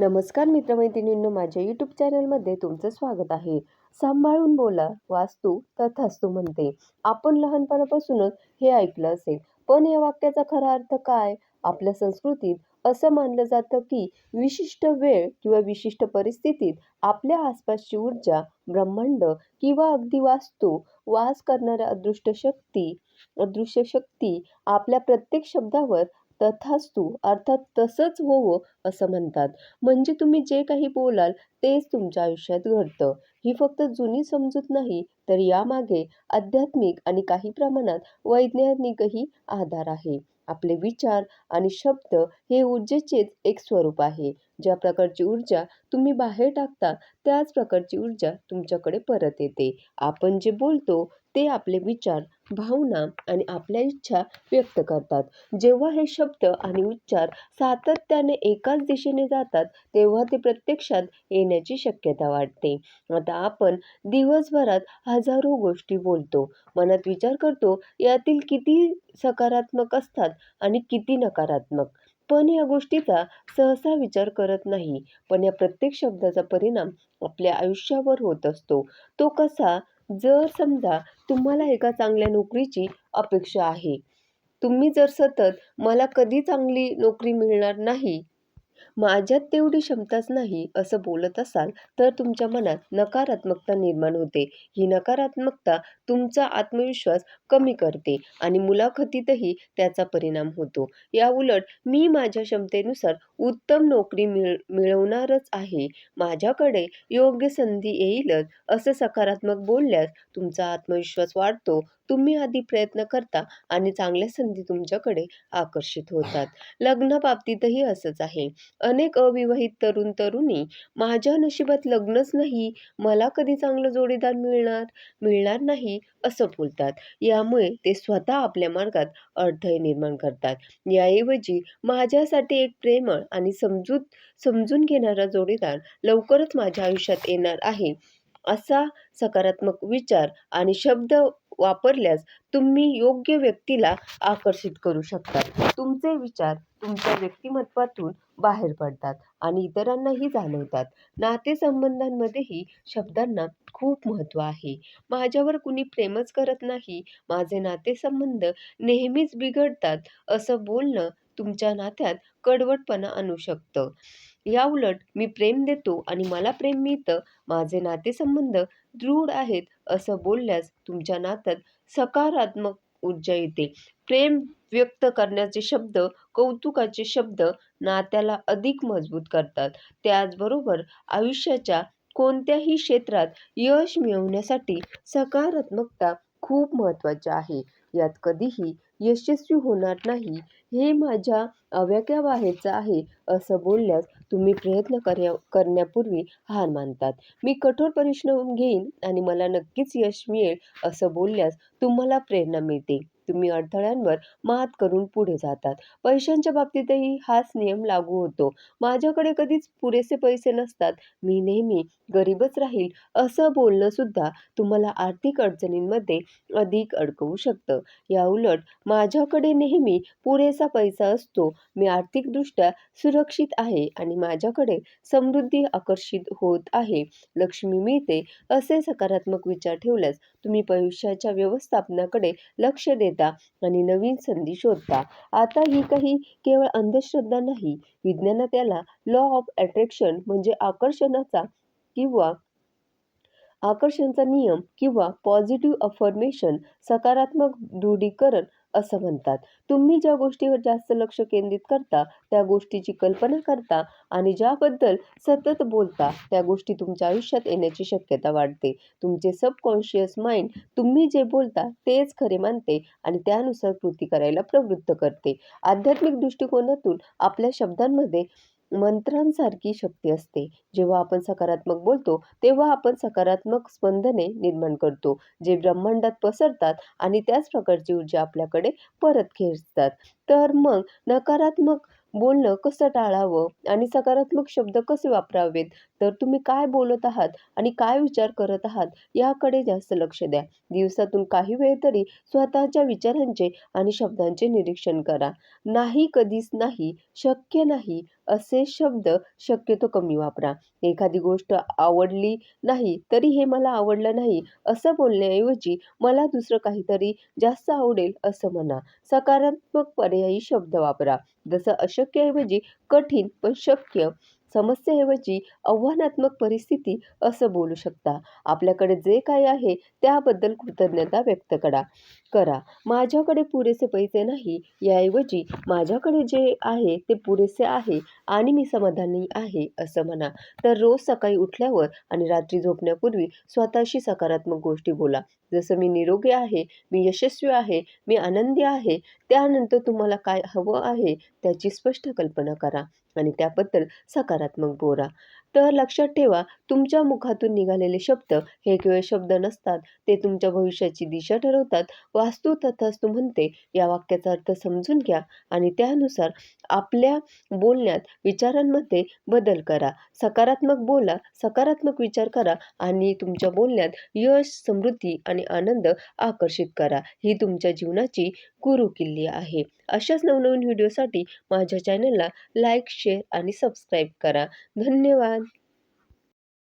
नमस्कार मित्रमैत्रिणींनो माझ्या यूट्यूब चॅनलमध्ये तुमचं स्वागत आहे. सांभाळून बोला वास्तू तथास्तू म्हणते. आपण लहानपणापासूनच हे ऐकलं असेल. पण या वाक्याचा खरा अर्थ काय? आपल्या संस्कृतीत असं मानलं जातं की विशिष्ट वेळ किंवा विशिष्ट परिस्थितीत आपल्या आसपासची ऊर्जा ब्रह्मांड किंवा अगदी वास्तू वास करणाऱ्या अदृष्ट शक्ती अदृश्य शक्ती आपल्या प्रत्येक शब्दावर तथास्तू अर्थात तसंच होवं असं म्हणतात. म्हणजे तुम्ही जे काही बोलाल तेच तुमच्या आयुष्यात घडतं. ही फक्त जुनी समजूत नाही तर यामागे आध्यात्मिक आणि काही प्रमाणात वैज्ञानिकही आधार आहे. आपले विचार आणि शब्द हे ऊर्जेचेच एक स्वरूप आहे. ज्या प्रकारची ऊर्जा तुम्ही बाहेर टाकता त्याच प्रकारची ऊर्जा तुमच्याकडे परत येते. आपण जे बोलतो ते आपले विचार भावना आणि आपल्या इच्छा व्यक्त करतात. जेव्हा हे शब्द आणि उच्चार सातत्याने एकाच दिशेने जातात तेव्हा ते प्रत्यक्षात येण्याची शक्यता वाटते आता आपण दिवसभरात हजारो गोष्टी बोलतो. मनात विचार करतो यातील किती सकारात्मक असतात आणि किती नकारात्मक. पण या गोष्टीचा सहसा विचार करत नाही. पण या प्रत्येक शब्दाचा परिणाम आपल्या आयुष्यावर होत असतो. तो कसा? जर समजा तुम्हाला एका चांगल्या नोकरीची अपेक्षा आहे. तुम्ही जर सतत मला कधी चांगली नोकरी मिळणार नाही? माझ्यात तेवढी क्षमताच नाही असं बोलत असाल तर तुमच्या मनात नकारात्मकता निर्माण होते. ही नकारात्मकता तुमचा आत्मविश्वास कमी करते आणि मुलाखतीतही त्याचा परिणाम होतो. याउलट मी माझ्या क्षमतेनुसार उत्तम नोकरी मिळ मिळवणारच आहे. माझ्याकडे योग्य संधी येईलच असं सकारात्मक बोलल्यास तुमचा आत्मविश्वास वाढतो. तुम्ही आधी प्रयत्न करता आणि चांगल्या संधी तुमच्याकडे आकर्षित होतात. लग्नाबाबतीतही असंच आहे. अनेक अविवाहित तरुण तरुणी माझ्या नशिबात लग्नच नाही मला कधी चांगलं जोडीदार मिळणार मिळणार नाही असं बोलतात. यामुळे ते स्वतः आपल्या मार्गात अडथळे निर्माण करतात. याऐवजी माझ्यासाठी एक प्रेमळ आणि समजूत समजून घेणारा जोडीदार लवकरच माझ्या आयुष्यात येणार आहे. असा सकारात्मक विचार आणि शब्द वापरल्यास तुम्ही योग्य व्यक्तीला आकर्षित करू शकता. तुमचे विचार तुमच्या व्यक्तिमत्वातून बाहेर पडतात आणि इतरांनाही जाणवतात. नातेसंबंधांमध्येही शब्दांना खूप महत्त्व आहे. माझ्यावर कुणी प्रेमच करत नाही. माझे नातेसंबंध नेहमीच बिघडतात. असं बोलणं तुमच्या नात्यात कडवटपणा आणू शकतं. याउलट मी प्रेम देतो आणि मला प्रेम मिळतं. माझे नातेसंबंध दृढ आहेत असं बोलल्यास तुमच्या नात्यात सकारात्मक ऊर्जा येते. प्रेम व्यक्त करण्याचे शब्द कौतुकाचे शब्द नात्याला अधिक मजबूत करतात. त्याचबरोबर आयुष्याच्या कोणत्याही क्षेत्रात यश मिळवण्यासाठी सकारात्मकता खूप महत्त्वाची आहे. यात कधीही यशस्वी होणार नाही. हे माझ्या आवाक्याबाहेरचं आहे असं बोलल्यास तुम्ही प्रयत्न करण्या करण्यापूर्वी हार मानतात. मी कठोर परिश्रम घेईन आणि मला नक्कीच यश मिळेल असं बोलल्यास तुम्हाला प्रेरणा मिळते. तुम्ही अडथळ्यांवर मात करून पुढे जातात. पैशांच्या बाबतीतही हाच नियम लागू होतो. माझ्याकडे कधीच पुरेसे पैसे नसतात. मी नेहमी गरीबच राहील असं बोलणं सुद्धा तुम्हाला आर्थिक अडचणींमध्ये अधिक अडकवू शकतं. या उलट माझ्याकडे नेहमी पुरेसा पैसा असतो. मी आर्थिकदृष्ट्या सुरक्षित आहे आणि माझ्याकडे समृद्धी आकर्षित होत आहे. लक्ष्मी मिळते असे सकारात्मक विचार ठेवल्यास तुम्ही भविष्याच्या व्यवस्थापनाकडे लक्ष देता आणि नवीन संधी शोधता. आता ही काही केवळ अंधश्रद्धा नाही विज्ञानात त्याला लॉ ऑफ अट्रॅक्शन म्हणजे आकर्षणाचा किंवा आकर्षणचा नियम किंवा पॉझिटिव्ह अफर्मेशन सकारात्मक दृढीकरण असं म्हणतात. तुम्ही ज्या गोष्टीवर जास्त लक्ष केंद्रित करता त्या गोष्टीची कल्पना करता आणि ज्याबद्दल सतत बोलता त्या गोष्टी तुमच्या आयुष्यात येण्याची शक्यता वाढते. तुमचे सबकॉन्शियस माइंड तुम्ही जे बोलता तेच खरे मानते आणि त्यानुसार कृती करायला प्रवृत्त करते. आध्यात्मिक दृष्टिकोनातून आपल्या शब्दांमध्ये मंत्रांसारखी शक्ती असते. जेव्हा आपण सकारात्मक बोलतो तेव्हा आपण सकारात्मक स्पंदने निर्माण करतो जे ब्रह्मांडात पसरतात आणि त्याच प्रकारची ऊर्जा आपल्याकडे परत खेचतात. तर मग नकारात्मक बोलणं कसं टाळावं आणि सकारात्मक शब्द कसे वापरावेत? तर तुम्ही काय बोलत आहात आणि काय विचार करत आहात याकडे जास्त लक्ष द्या. दिवसातून काही वेळ तरी स्वतःच्या विचारांचे आणि शब्दांचे निरीक्षण करा. नाही कधीच नाही शक्य नाही असे शब्द शक्यतो कमी वापरा. एखादी गोष्ट आवडली नाही तरी हे मला आवडलं नाही असं बोलण्याऐवजी मला दुसरं काहीतरी जास्त आवडेल असं म्हणा. सकारात्मक पर्यायी शब्द वापरा. जसं अशक्यऐवजी कठीण पण शक्य समस्येऐवजी आव्हानात्मक परिस्थिती असं बोलू शकता. आपल्याकडे जे काही आहे त्याबद्दल कृतज्ञता व्यक्त करा. करा. माझ्याकडे पुरेसे पैसे नाही. याऐवजी माझ्याकडे जे आहे ते पुरेसे आहे आणि मी समाधानी आहे असं म्हणा. तर रोज सकाळी उठल्यावर आणि रात्री झोपण्यापूर्वी स्वतःशी सकारात्मक गोष्टी बोला. जसं मी निरोगी आहे मी यशस्वी आहे मी आनंदी आहे त्यानंतर तुम्हाला काय हवं आहे त्याची स्पष्ट कल्पना करा आणि त्याबद्दल सकारात्मक बोला तर लक्षात ठेवा तुमच्या मुखातून निघालेले शब्द हे केवळ शब्द नसतात. ते तुमच्या भविष्याची दिशा ठरवतात. वास्तू तथास्तू म्हणते या वाक्याचा अर्थ समजून घ्या आणि त्यानुसार आपल्या बोलण्यात विचारांमध्ये बदल करा. सकारात्मक बोला सकारात्मक विचार करा आणि तुमच्या बोलण्यात यश समृद्धी आणि आनंद आकर्षित करा. ही तुमच्या जीवनाची गुरु किल्ली आहे. अशाच नवनवीन व्हिडिओसाठी माझ्या चॅनलला लाईक शेअर आणि सबस्क्राईब करा. धन्यवाद!